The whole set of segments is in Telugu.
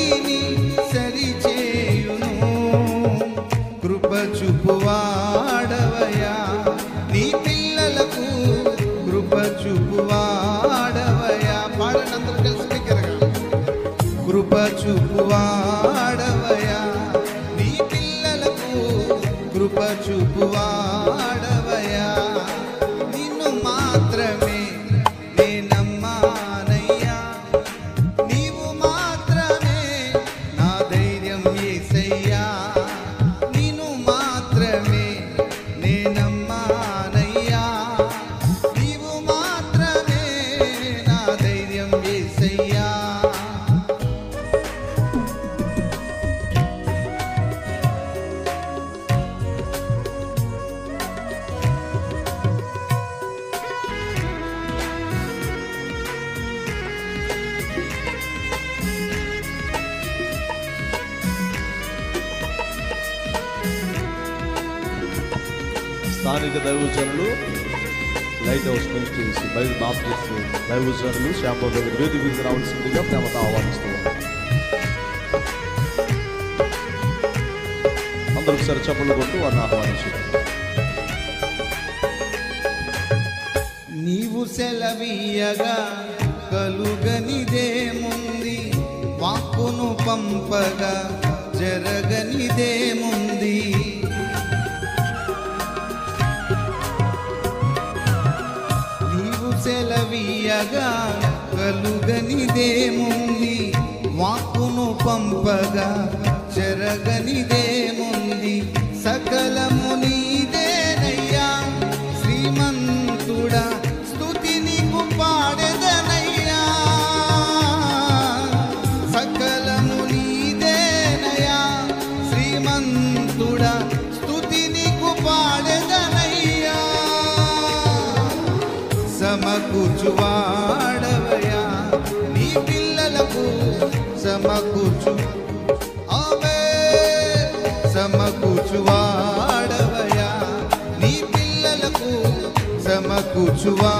స్థితులన్నిటిని సరిచేయును కృప చూపువాడవయా నీ పిల్లలకు కృప చూపువాడవయా పాడనందరూ కలిసి దగ్గరగా కృప చూపువాడవయా నీ పిల్లలకు కృప చూపువాడవయా స్థానిక దైవజనులు light house ministries Bible Baptist దైవజనులు శ్యాంబాబు దగ్గర వేదిక మీద రావాల్సిందిగా ప్రేమతో ఆహ్వానిస్తూ అందరూ ఒకసారి చప్పట్లు కొట్టు వారిని ఆహ్వానించు నీవు సెలవీయగా కలుగనిదేముంది వాక్కును పంపగా జరగనిదేముంది. సెలవీయగా కలుగనిదేముంది? వాక్కును పంపగా చెరగనిదేము సమకూర్చువాడవయా నీ పిల్లలకు సమకూర్చు. ఆమె సమకూర్చువాడవయా నీ పిల్లలకు సమకూర్చువా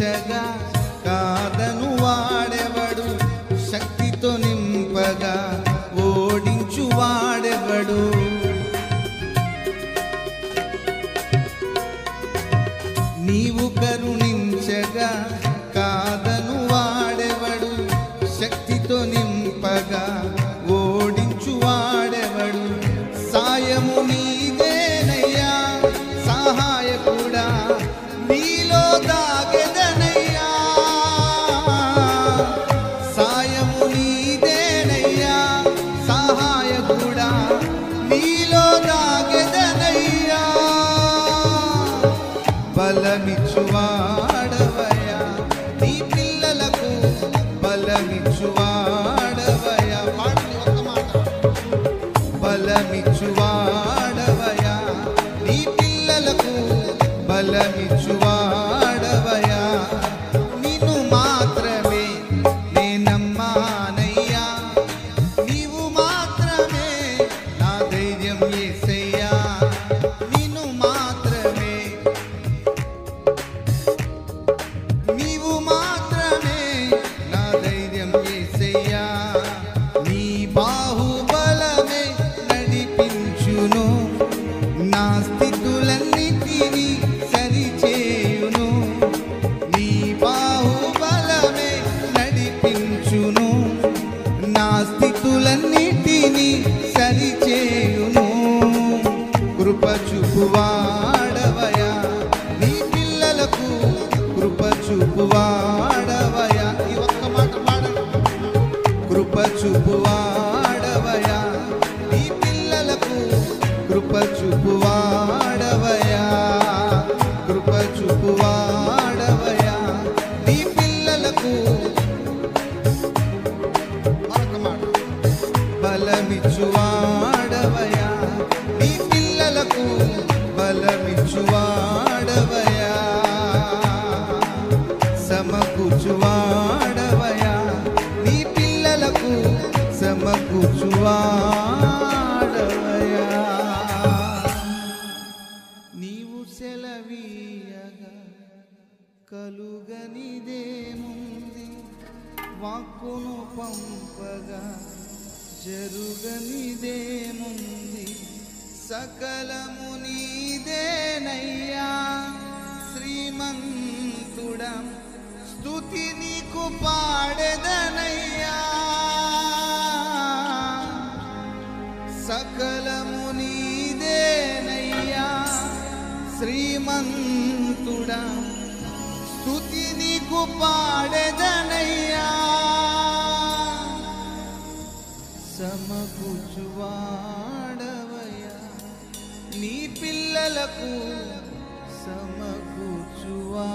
chegar. నీలో దాగెదనయ్యా బలమిచ్చువా కలుగనిదేముంది? వాక్కును పంపగా జరుగనిదేముంది? సకలము నీదేనయ్యా శ్రీమంతుడం స్థుతి నీకు పాడెదనయ్యా. సకలము నీదేనయ్యా శ్రీమంతుడం. స్థుతి నీకు పాడెదనయ్యా. సమకూచువాడవయ్యా నీ పిల్లలకు సమకూచువా